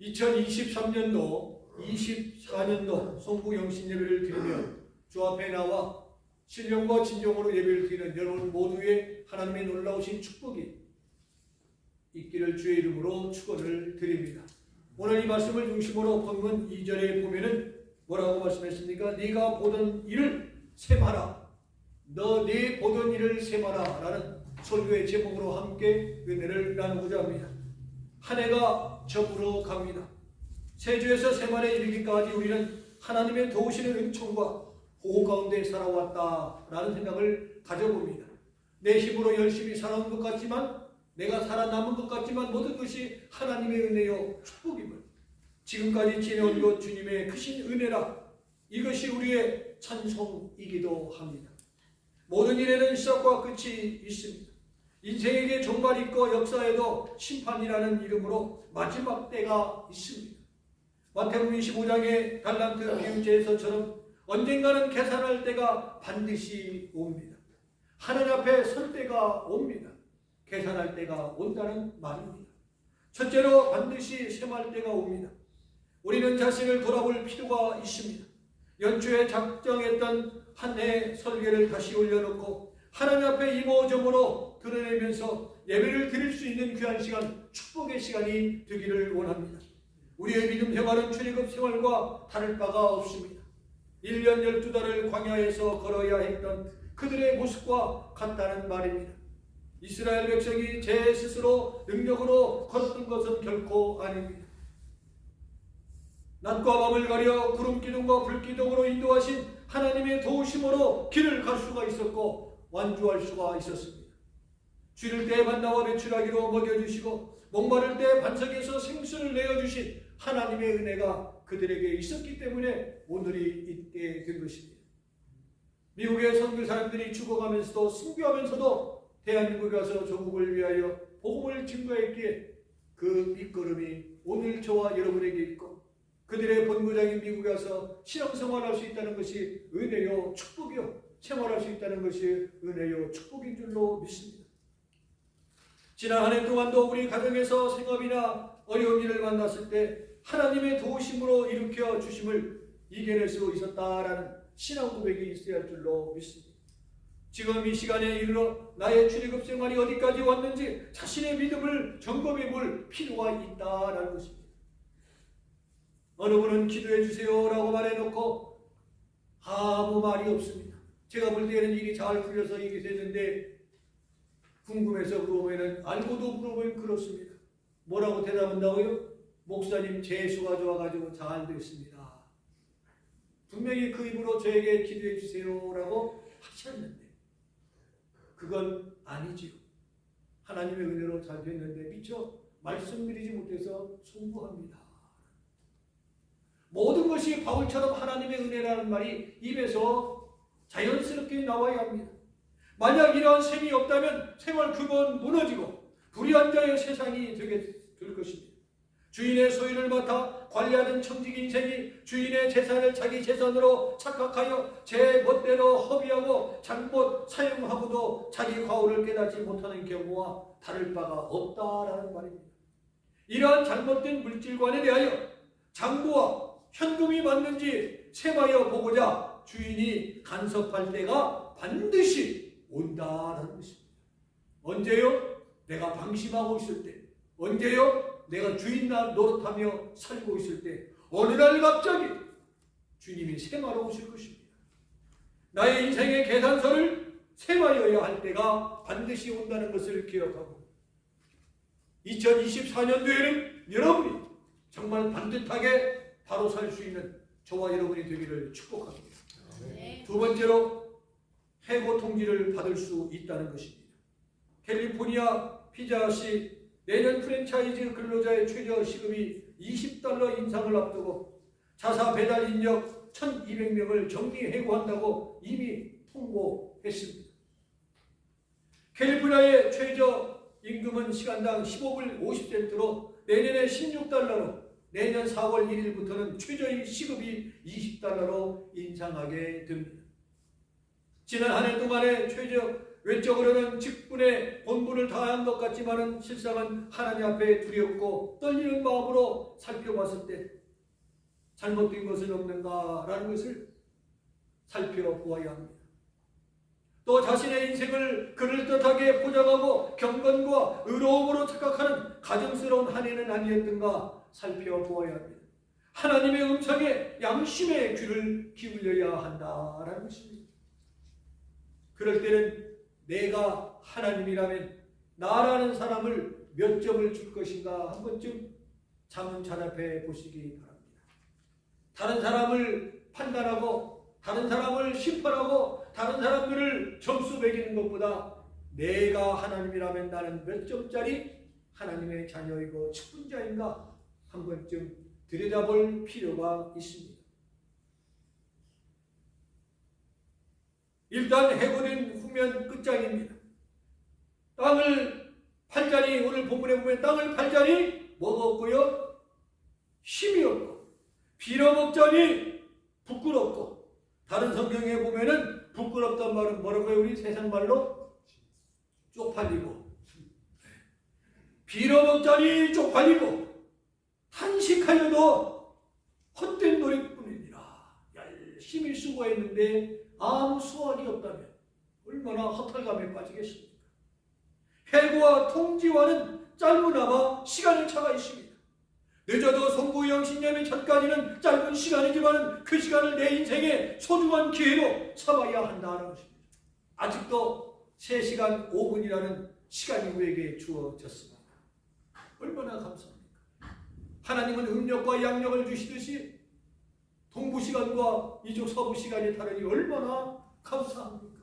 2023년도 24년도 송구 영신 예배를 드리며 주 앞에 나와 신령과 진정으로 예배를 드리는 여러분 모두의 하나님의 놀라우신 축복이 있기를 주의 이름으로 축원을 드립니다. 오늘 이 말씀을 중심으로 본문 2절에 보면은 뭐라고 말씀했습니까? 네가 보던 일을 세마라. 너 네 보던 일을 세마라. 라는 설교의 제목으로 함께 은혜를 나누고자 합니다. 한 해가 저물어 갑니다. 세주에서 세말에 이르기까지 우리는 하나님의 도우시는 은총과 보호 가운데 살아왔다라는 생각을 가져봅니다. 내 힘으로 열심히 살아온 것 같지만 내가 살아남은 것 같지만 모든 것이 하나님의 은혜요 축복임을 지금까지 지내온 것 주님의 크신 은혜라 이것이 우리의 찬송이기도 합니다. 모든 일에는 시작과 끝이 있습니다. 인생에게 종말이 있고 역사에도 심판이라는 이름으로 마지막 때가 있습니다. 마태복음 25장의 달란트 비유제에서처럼 언젠가는 계산할 때가 반드시 옵니다. 하늘 앞에 설 때가 옵니다. 계산할 때가 온다는 말입니다. 첫째로 반드시 sem할 때가 옵니다. 우리는 자신을 돌아볼 필요가 있습니다. 연초에 작정했던 한해 설계를 다시 올려놓고 하나님 앞에 이모저모로 드러내면서 예배를 드릴 수 있는 귀한 시간, 축복의 시간이 되기를 원합니다. 우리의 믿음 생활은 출애굽 생활과 다를 바가 없습니다. 1년 12달을 광야에서 걸어야 했던 그들의 모습과 같다는 말입니다. 이스라엘 백성이 제 스스로 능력으로 걸었던 것은 결코 아닙니다. 낮과 밤을 가려 구름 기둥과 불 기둥으로 인도하신 하나님의 도우심으로 길을 갈 수가 있었고 완주할 수가 있었습니다. 쥐를 때 만나와 배출하기로 먹여주시고 목마를 때 반석에서 생수를 내어주신 하나님의 은혜가 그들에게 있었기 때문에 오늘이 있게 된 것입니다. 미국의 선교 사람들이 죽어가면서도 순교하면서도 대한민국에 가서 조국을 위하여 복음을 증거했기에 그 밑거름이 오늘 저와 여러분에게 있고 그들의 본고장인 미국에 가서 신앙생활할 수 있다는 것이 은혜요 축복이요 생활할 수 있다는 것이 은혜요 축복인 줄로 믿습니다. 지난 한 해 동안도 우리 가정에서 생업이나 어려운 일을 만났을 때 하나님의 도우심으로 일으켜 주심을 이겨낼 수 있었다라는 신앙 고백이 있어야 할 줄로 믿습니다. 지금 이 시간에 이르러 나의 출애굽 생활이 어디까지 왔는지 자신의 믿음을 점검해 볼 필요가 있다라는 것입니다. 어느 분은 기도해 주세요라고 말해놓고 아무 말이 없습니다. 제가 볼 때는 일이 잘 풀려서 이게 됐는데 궁금해서 물어보면 알고도 물어보면 그렇습니다. 뭐라고 대답한다고요? 목사님 재수가 좋아가지고 잘 됐습니다. 분명히 그 입으로 저에게 기도해 주세요라고 하셨는데 그건 아니지요. 하나님의 은혜로 잘 됐는데 미처 말씀드리지 못해서 송구합니다. 모든 것이 바울처럼 하나님의 은혜라는 말이 입에서 자연스럽게 나와야 합니다. 만약 이러한 셈이 없다면 생활 근본 무너지고 불의한 자의 세상이 되게 될 것입니다. 주인의 소유를 맡아 관리하는 청직 인생이 주인의 재산을 자기 재산으로 착각하여 제 멋대로 허비하고 잘못 사용하고도 자기 과오를 깨닫지 못하는 경우와 다를 바가 없다라는 말입니다. 이러한 잘못된 물질관에 대하여 장부와 현금이 맞는지 세마여 보고자 주인이 간섭할 때가 반드시 온다라는 것입니다. 언제요? 내가 방심하고 있을 때. 언제요? 내가 주인 노릇하며 살고 있을 때. 어느 날 갑자기 주님이 세마로 오실 것입니다. 나의 인생의 계산서를 세마여야 할 때가 반드시 온다는 것을 기억하고 2024년도에는 여러분이 정말 반듯하게 바로 살 수 있는 저와 여러분이 되기를 축복합니다. 네. 두 번째로 해고 통지를 받을 수 있다는 것입니다. 캘리포니아 피자시 내년 프랜차이즈 근로자의 최저 시급이 20달러 인상을 앞두고 자사 배달 인력 1,200명을 정기 해고한다고 이미 통보했습니다. 캘리포니아의 최저 임금은 시간당 15불 50센트로 내년에 16달러로 내년 4월 1일부터는 최저임 시급이 20달러로 인상하게 됩니다. 지난 한 해 동안의 최저 외적으로는 직분의 본분을 다한 것 같지만은 실상은 하나님 앞에 두렵고 떨리는 마음으로 살펴봤을 때 잘못된 것은 없는가라는 것을 살펴보아야 합니다. 또 자신의 인생을 그럴듯하게 포장하고 경건과 의로움으로 착각하는 가정스러운 한 해는 아니었던가 살펴보아야 합니다. 하나님의 음성에 양심의 귀를 기울여야 한다라는 것입니다. 그럴 때는 내가 하나님이라면 나라는 사람을 몇 점을 줄 것인가 한 번쯤 잠은 자답해 보시기 바랍니다. 다른 사람을 판단하고 다른 사람을 심판하고 다른 사람들을 점수 매기는 것보다 내가 하나님이라면 나는 몇 점짜리 하나님의 자녀이고 직분자인가 한 번쯤 들여다볼 필요가 있습니다. 일단 해고된 후면 끝장입니다. 땅을 팔자니 오늘 본문에 보면 땅을 팔자니 뭐가 없고요? 힘이 없고 빌어먹자니 부끄럽고 다른 성경에 보면은 부끄럽단 말은 뭐라고요? 우리 세상 말로 쪽팔리고 빌어먹자니 쪽팔리고 탄식하여도 헛된 노력뿐이니라 열심히 수고했는데 아무 수확이 없다면 얼마나 허탈감에 빠지겠습니까? 해고와 통지와는 짧으나마 시간의 차가 있습니다. 늦어도 송구영 신념의 전까지는 짧은 시간이지만 그 시간을 내 인생의 소중한 기회로 삼아야 한다는 것입니다. 아직도 3시간 5분이라는 시간이 우리에게 주어졌습니다. 얼마나 감사합니까? 하나님은 음력과 양력을 주시듯이 동부 시간과 이쪽 서부 시간이 다르니 얼마나 감사합니까?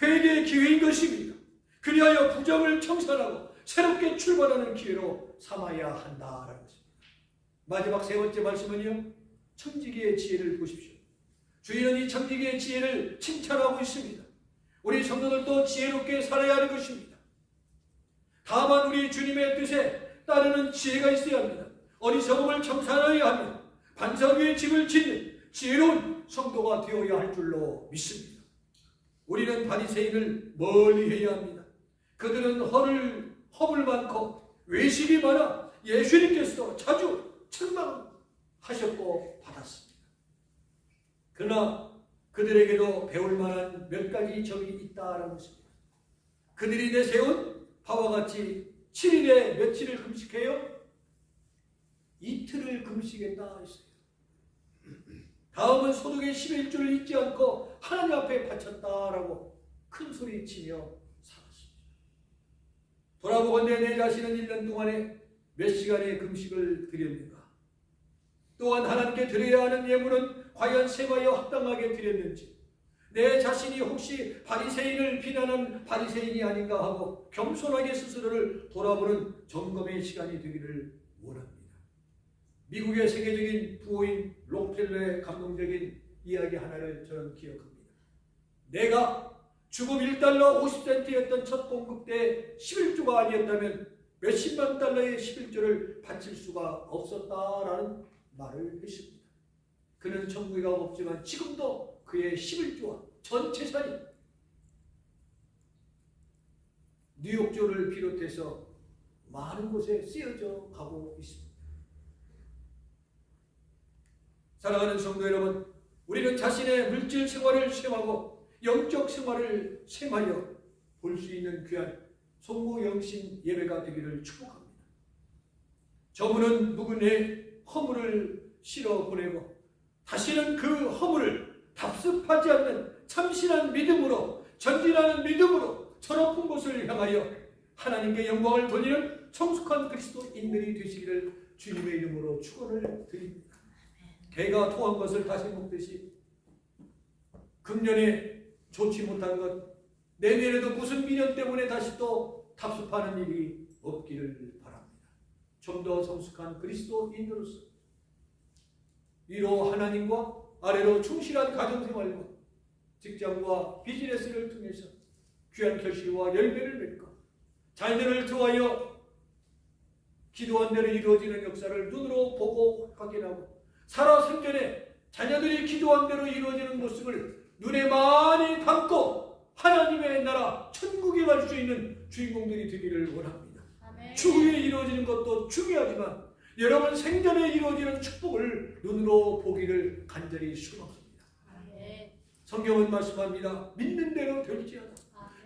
회개의 기회인 것입니다. 그리하여 부정을 청산하고 새롭게 출발하는 기회로 삼아야 한다라는 것입니다. 마지막 세 번째 말씀은요. 청지기의 지혜를 보십시오. 주인은 이 청지기의 지혜를 칭찬하고 있습니다. 우리 성도들도 지혜롭게 살아야 하는 것입니다. 다만 우리 주님의 뜻에 따르는 지혜가 있어야 합니다. 어리석음을 청산하여야 하며 반석 위에 집을 짓는 지혜로운 성도가 되어야 할 줄로 믿습니다. 우리는 바리새인을 멀리 해야 합니다. 그들은 허를 허물 많고 외식이 많아 예수님께서도 자주 책망하셨고 받았습니다. 그러나 그들에게도 배울 만한 몇 가지 점이 있다라는 것입니다. 그들이 내세운 바와 같이 7일에 며칠을 금식해요? 이틀을 금식했다 했어요. 다음은 소득의 11조를 잊지 않고 하나님 앞에 바쳤다라고 큰 소리 치며. 돌아보건대 내 자신은 1년 동안에 몇 시간의 금식을 드렸는가? 또한 하나님께 드려야 하는 예물은 과연 세마여 합당하게 드렸는지 내 자신이 혹시 바리새인을 비난한 바리새인이 아닌가 하고 겸손하게 스스로를 돌아보는 점검의 시간이 되기를 원합니다. 미국의 세계적인 부호인 록펠러의 감동적인 이야기 하나를 저는 기억합니다. 내가 주급 1달러 50센트였던 첫 공급 때 11조가 아니었다면 몇십만 달러의 11조를 바칠 수가 없었다라는 말을 했습니다. 그는 천국에 가 없지만 지금도 그의 11조와 전 재산이 뉴욕주를 비롯해서 많은 곳에 쓰여져 가고 있습니다. 사랑하는 성도 여러분, 우리는 자신의 물질 생활을 셈하고 영적 생활을 셈하여 볼 수 있는 귀한 송구영신 예배가 되기를 축복합니다. 저분은 묵은에 허물을 실어 보내고 다시는 그 허물을 답습하지 않는 참신한 믿음으로 전진하는 믿음으로 저 높은 곳을 향하여 하나님께 영광을 돌리는 성숙한 그리스도인들이 되시기를 주님의 이름으로 축원을 드립니다. 개가 토한 것을 다시 먹듯이 금년에 좋지 못한 것 내년에도 무슨 미련 때문에 다시 또 답습하는 일이 없기를 바랍니다. 좀 더 성숙한 그리스도인으로서 위로 하나님과 아래로 충실한 가정생활과 직장과 비즈니스를 통해서 귀한 결실과 열매를 맺고 자녀들을 통하여 기도한 대로 이루어지는 역사를 눈으로 보고 확인하고 살아 생전에 자녀들이 기도한 대로 이루어지는 모습을 눈에 많이 담고 하나님의 나라 천국에 갈 수 있는 주인공들이 되기를 원합니다. 아멘. 추후에 이루어지는 것도 중요하지만 여러분 생전에 이루어지는 축복을 눈으로 보기를 간절히 소망합니다. 아멘. 성경은 말씀합니다. 믿는 대로 될지어다.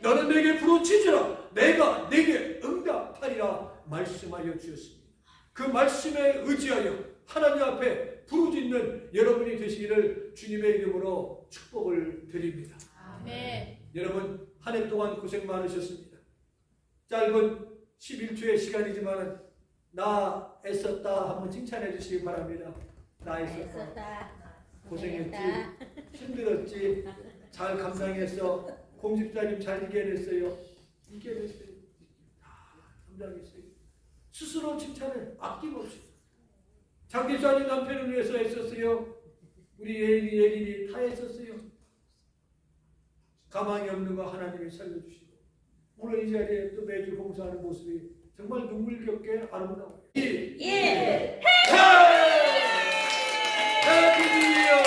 너는 내게 부르짖으라 내가 내게 응답하리라 말씀하여 주셨습니다. 그 말씀에 의지하여 하나님 앞에 부르짖는 여러분이 되시기를 주님의 이름으로 축복을 드립니다. 아멘. 여러분 한 해 동안 고생 많으셨습니다. 짧은 11주의 시간이지만 나 애썼다 한번 칭찬해 주시기 바랍니다. 나 애썼다. 애썼다. 고생했지. 힘들었지. 잘 감당했어. 공집사님 잘 이겨냈어요. 이겨냈어요. 다 감당했어요. 스스로 칭찬을 아낌없이. 자기 전에 남편을 위해서 했었어요. 우리 예린이 예린이 다 했었어요. 가망이 없는 거 하나님이 살려주시고 오늘 이 자리에 또 매주 봉사하는 모습이 정말 눈물겹게 아름다워요. 예. 예. 해피 뉴